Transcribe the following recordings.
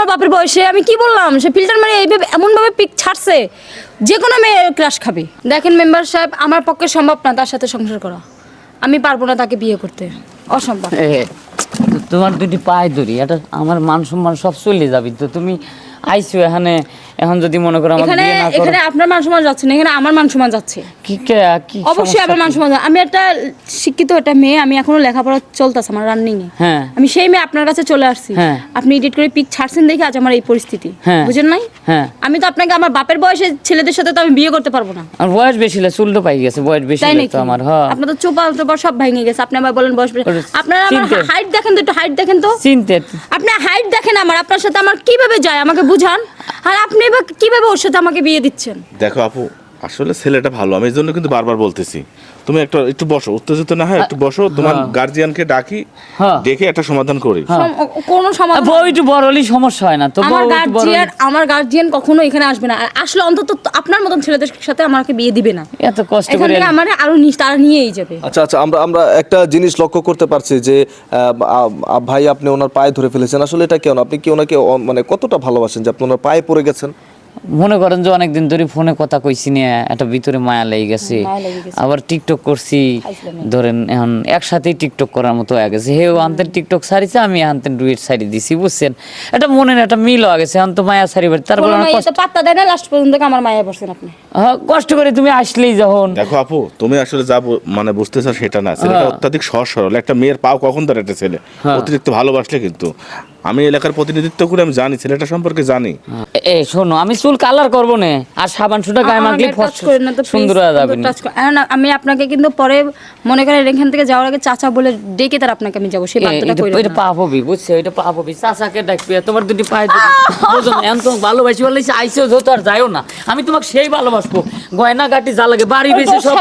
আমার বাপের বয়সে আমি কি বললাম? সে ফিল্টার মানে এইভাবে, এমনভাবে পিক ছাড়ছে যে কোনো মেয়ে ক্রাশ খাবে। দেখেন মেম্বার সাহেব, আমার পক্ষে সম্ভব না তার সাথে সংসার করা। আমি পারব না তাকে বিয়ে করতে। অসম্ভব। তোমার দুটি পায়ে ধরি এটা আমার মান সম্মান সব চলে যাবে। তো তুমি আইসো এখানে এখন যদি মনে করো আমার এখানে বিয়ে না করো এখানে আপনার মান সম্মান যাচ্ছে না এখানে আমার মান সম্মান যাচ্ছে। কি কে কি অবশ্যই আমার মান সম্মান আমি একটা শিক্ষিত একটা মেয়ে আমি এখনও লেখাপড়া চলতেছে আমার রানিং এ। হ্যাঁ। আমি সেই মেয়ে আপনার কাছে চলে আসছি। হ্যাঁ। আপনি এডিট করে পিক ছাড়ছেন দেখে আজ আমার এই পরিস্থিতি। হ্যাঁ। বুঝেন নাই? হ্যাঁ। আমি তো আপনাকে আমার বাপের বয়সে ছেলেদের সাথে তো আমি বিয়ে করতে পারব না। আর বয়স বেশি হলে চুলটো পাই গেছে বয়স বেশি নাকি? তো আমার হ্যাঁ। আপনার তো চোপা টোপা সব ভেঙে গেছে আপনি আবার বলেন বয়স। আপনারা আমার হাইট দেখেন তো একটু হাইট দেখেন তো। চিনতে আপনি হাইট দেখেন আমার আপনার সাথে আমার কীভাবে যায় আমাকে বুঝান। আর আপনি কীভাবে ওর সাথে আমাকে বিয়ে দিচ্ছেন? দেখো আপু, আসলে ছেলেটা ভালো, আমি এই জন্য কিন্তু বারবার বলতেছি। তুমি একটা একটু বসো উত্তেজিত না হয় একটু বসো তোমার গার্জিয়ানকে ডাকি হ্যাঁ। ডেকে একটা সমাধান করি। কোনো সমাধান বউ একটু বড় হলেই সমস্যা হয় না তো আমার গার্জিয়ান আমার গার্জিয়ান কখনো এখানে আসবে না। আর আসলে অন্তত আপনার মতন ছেলেদের সাথে আমাকে বিয়ে দিবে না। এত কষ্ট করে আমার আরও তারা নিয়েই যাবে। আচ্ছা আচ্ছা আমরা আমরা একটা জিনিস লক্ষ্য করতে পারছি যে ভাই আপনি ওনার পায়ে ধরে ফেলেছেন। আসলে এটা কেন? আপনি কি ওনাকে মানে কতটা ভালোবাসেন যে আপনি ওনার পায়ে পড়ে গেছেন? মনে করেন যে অনেকদিন ধরে ফোনে কথা কইছি নিয়ে একটা ভিতরে মায়া লেগে গেছে। আবার টিকটক করছি। ধরেন এখন একসাথেই টিকটক করার মতো হয়ে গেছে। হেও আনতেন টিকটক সারিছে আমি আনতেন ডুয়েট সারি দিছি বুঝছেন? এটা মনের একটা মিল হয়ে গেছে এখন তো মায়া সারি বাড়ি। তারপর আমার কষ্ট তো পাত্তা দেয় না লাস্ট পর্যন্ত আমার মায়া পড়ছেন আপনি। হ্যাঁ, কষ্ট করে তুমি আসলেই যখন। দেখো আপু তুমি আসলে যা মানে বুঝতে চাও সেটা না। ছেলেটা হ্যাঁ। অত্যাধিক সহজ সরল। একটা মেয়ের পাও কখন ধরে একটা ছেলে? অতিরিক্ত ভালোবাসলে কিন্তু আমি এলাকার প্রতিনিধিত্ব করে আমি জানি ছেলেটা সম্পর্কে জানি। এ শোনো আমি চুল কালার করব না আর সাবান সুটা গায়ে মাখলে ফস touch না তো সুন্দর হয়ে যাবে আমি আপনাকে কিন্তু পরে মনে করেন এখান থেকে যাওয়ার আগে চাচা বলে ডেকে তার আপনাকে আমি যাব সেই বার্তাটা এটা কইরেন এটা। পাপ হবি বুঝছ? এটা পাপ হবি চাচাকে ডাকবি তোমার দুটি পায়ে বুঝো না এখন তো ভালোবাসি বলে আইসো যত আর যাইও না। আমি তোমাকে সেই ভালোবাসবো। গয়না গাটি যা লাগে বাড়ি বেশি সব।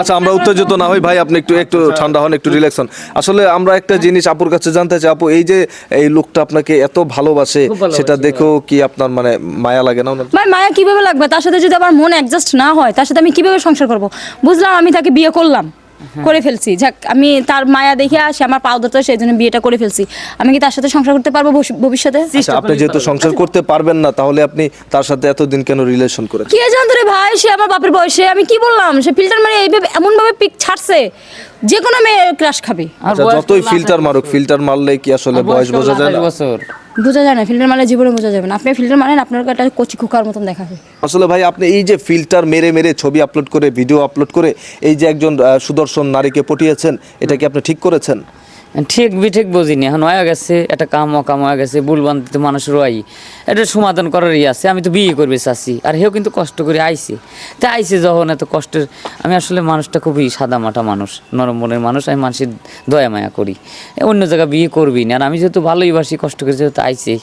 আচ্ছা আমরা উত্তেজিত না হই ভাই আপনি একটু একটু ঠান্ডা হন একটু রিল্যাক্স হন। আসলে আমরা একটা জিনিস আপুর কাছে জানতে চাই আপু এই যে এই লোকটা আপনাকে এত ভালোবাসে সেটা দেখেও কি আপনার মানে মায়া লাগে না ভাই মায়া কীভাবে লাগবে? তার সাথে যদি আমার মন অ্যাডজাস্ট না হয় তার সাথে আমি কীভাবে সংসার করব? বুঝলাম আমি তাকে বিয়ে করলাম। করে ফেলছি। যাক আমি তার মায়া দেখে আসি আমার পাও ধরতে সেই জন্য বিয়েটা করে ফেলছি। আমি কি তার সাথে সংসার করতে পারব ভবিষ্যতে? আচ্ছা আপনি যেহেতু সংসার করতে পারবেন না তাহলে আপনি তার সাথে এতদিন কেন রিলেশন করে কে জানতো রে ভাই সে আমার বাপের বয়সে আমি কি বললাম? সে ফিল্টার মানে এইভাবে এমন ভাবে পিক ছাড়ছে। যে কোনো মেয়ে ক্রাশ খাবে। আচ্ছা যতই ফিল্টার মারুক ফিল্টার মারলে কি আসলে বয়স বোঝা যায় না? বছর। বোঝা যায় না ফিল্টার মারলে জীবনে বোঝা যাবে না। আপনি ফিল্টার মারেন আপনার একটা কচি খোকার মতন দেখাবে আসলে ভাই আপনি এই যে ফিল্টার মেরে মেরে ছবি আপলোড করে ভিডিও আপলোড করে এই যে একজন আহ, সুদর্শন নারীকে পটিয়েছেন এটা কি আপনি ঠিক করেছেন? ঠিক বি ঠিক বুঝিনি। এখন হয়ে গেছে, একটা কাম অকাম হয়ে গেছে, ভুল বান্ধিতে মানুষ রয় এটা সমাধান করারই আছে, আমি তো বিয়ে করবে চাষি আর হেও কিন্তু কষ্ট করে আইসে তা আইছে যখন, এত কষ্টের আমি আসলে মানুষটা খুবই সাদা মাটা মানুষ, নরম মনের মানুষ, আমি মানুষের দয়া মায়া করি। অন্য জায়গায় বিয়ে করবি না। আর আমি যেহেতু ভালোই বাসি, কষ্ট করে যেহেতু আইছে।